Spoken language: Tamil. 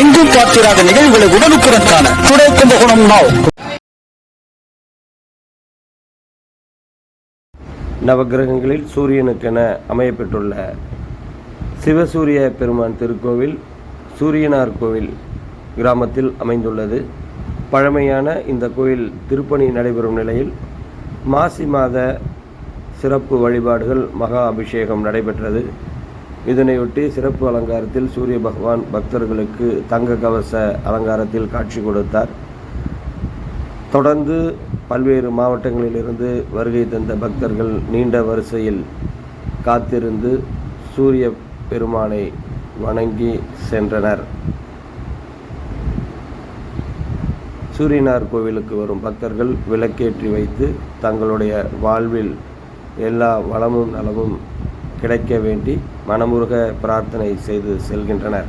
எங்கும் பார்த்திராத நிகழ்வுகளை உடனுக்குடன் காண டுடே கும்பகோணம் நாவ் நவகிரகங்களில் சூரியனுக்கென அமையப்பெற்றுள்ள சிவசூரிய பெருமான் திருக்கோவில் சூரியனார் கோவில் கிராமத்தில் அமைந்துள்ளது. பழமையான இந்த கோயில் திருப்பணி நடைபெறும் நிலையில் மாசி மாத சிறப்பு வழிபாடுகள் மகா அபிஷேகம் நடைபெற்றது. இதனையொட்டி சிறப்பு அலங்காரத்தில் சூரிய பகவான் பக்தர்களுக்கு தங்க கவச அலங்காரத்தில் காட்சி கொடுத்தார். தொடர்ந்து பல்வேறு மாவட்டங்களிலிருந்து வருகை தந்த பக்தர்கள் நீண்ட வரிசையில் காத்திருந்து சூரிய பெருமானை வணங்கி சென்றனர். சூரியனார் கோவிலுக்கு வரும் பக்தர்கள் விளக்கேற்றி வைத்து தங்களுடைய வாழ்வில் எல்லா வளமும் நலமும் கிடைக்க வேண்டி மனமுருக பிரார்த்தனை செய்து செல்கின்றனர்.